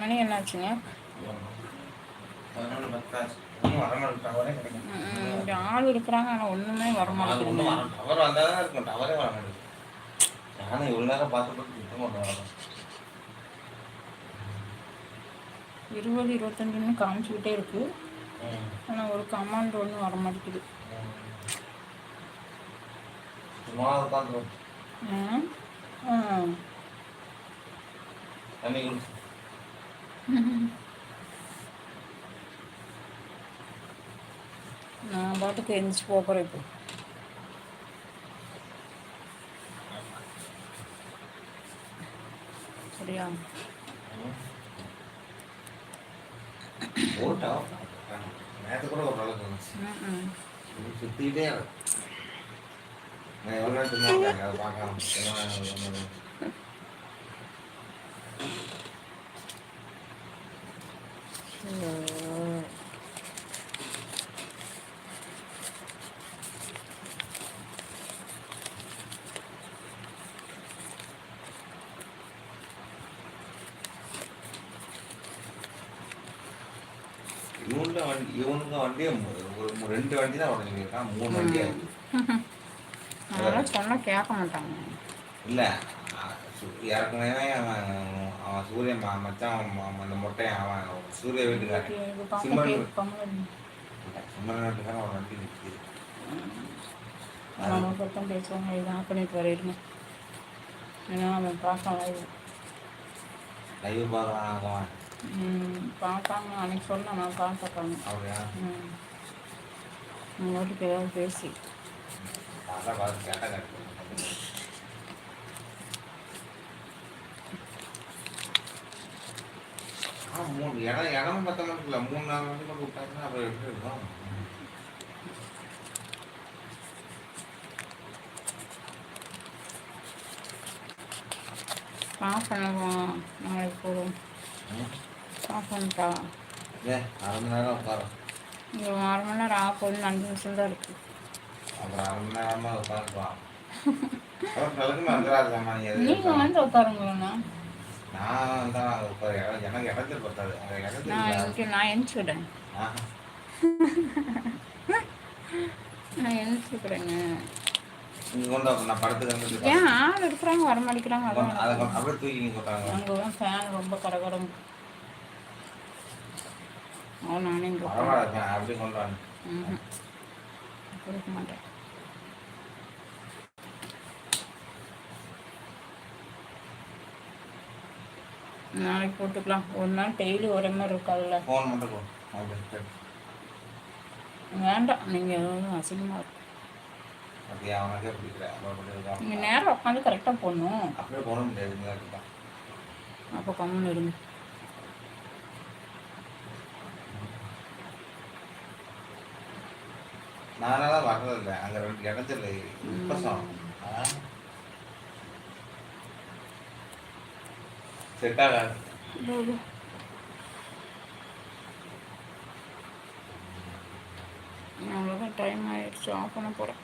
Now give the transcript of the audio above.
மணி கிடைக்கும் ம், இங்க ஆள் இருக்கிறாங்க. ஆனால் ஒன்றுமே வர மாட்டேங்குதுங்க. டவர் வந்தால் தான் இருக்கும். டவரே வர மாட்டேங்குது. நானும் இவ்வளோ நேரம் பார்த்து பார்த்து சுத்தம் இருபது இருபத்தஞ்சுன்னு காமிச்சிக்கிட்டே இருக்கு. ம். ஆனால் ஒரு கமாண்ட் ஒன்றும் வர மாட்டேங்குது. சும்மா உட்காந்து ம் ம் தண்ணி குடிச்சு நான் பாட்டுக்கு எந்திரிச்சு போகிறேன் இப்போ. சரியா? டவர் நேற்று கூட ஒரு நான் எவ்வளோ பார்க்கலாம் ஐயோ. இவனுக்கு வண்டி இவனுக்கு வண்டியே ஒரு ரெண்டு வண்டி தான் உடஞ்சிருக்கான் மூணு வண்டி ஆகுது அதெல்லாம் சொன்னால் கேட்க மாட்டாங்க. இல்லை ஏற்கனவே அவன் அவன் சூரிய ம மச்சான் அவன் அந்த மொட்டையன் அவன் சூரிய வீட்டுக்காரன். சிம்மன் சிம்மன் வீட்டுக்காரன் அவன் வண்டி நிற்கிது நம்ம பக்கம் பேசுவாங்க இது ஆஃப் பண்ணிட்டு வரையிருங்க ஏன்னா அவன் பார்க்கலாம் லைவ் பார்க்கலாம் அவன். ம் பார்ப்பாங்க அன்னைக்கு சொன்னேன் நான் பார்த்துருக்காங்க அவரையா ம். உங்கள்கிட்ட ஏதாவது பேசி. பார்த்தா பார்த்து கேட்டா கேட்டு ஆ மூணு இடம் இடம் பத்த மட்டும் இல்லை மூணு நாலு வண்டி மட்டும் விட்டாங்கன்னா அப்புறம் எப்படி இருக்கும்? ஆஃப் பண்ணுவோம் நாளைக்கு போதும் ம். ஆஃப் பண்ணிட்டா? ஏ அரை மணி நேரம் உட்காரோம் இங்கே அரை மணி நேரம் ஆஃப் பண்ணி அஞ்சு நிமிஷம் தான் அப்புறம் அரை மணி நேரமா உட்காந்துக்கலாம் அப்புறம் பிறகுமே வந்துடாதாம்மா நீ எது நீங்கள் வந்து உட்காருங்களேண்ணா நான் தான் இடம் எனக்கு இடத்துல பத்தாது நான் எனக்கு நான் எந்திரிச்சுக்கிறேன் ஆஹா. நான் வா, நான் வந்து ஏன் ஆள் இருக்கிறாங்க வர மாட்டேங்கிறாங்க அப்படியே தூக்கி அங்கே ஃபேன் ரொம்ப கரகரம். அவன் நானே அப்படியே கொண்டு வாங்க கொடுக்க மாட்டேன். நாளைக்கு போட்டுக்கலாம். ஒரு நாள் டெய்லி ஒரே மாதிரி இருக்காதுல்ல. ஃபோன் மட்டும். வேண்டாம். நீங்கள் எதுவும் அசிங்கமாக இருக்கும். நீங்கள் நேரம் உட்காந்து கரெக்டாக போடணும். அப்படியே போட முடியாது. அப்போ கம்முன்னு இருங்க. நானால வர்றதில்லை. அங்கே ரெண்டு இடத்துல செட் ஆகாது அவ்வளோதான் டைம் ஆயிடுச்சு ஆஃப் பண்ண போகிறேன்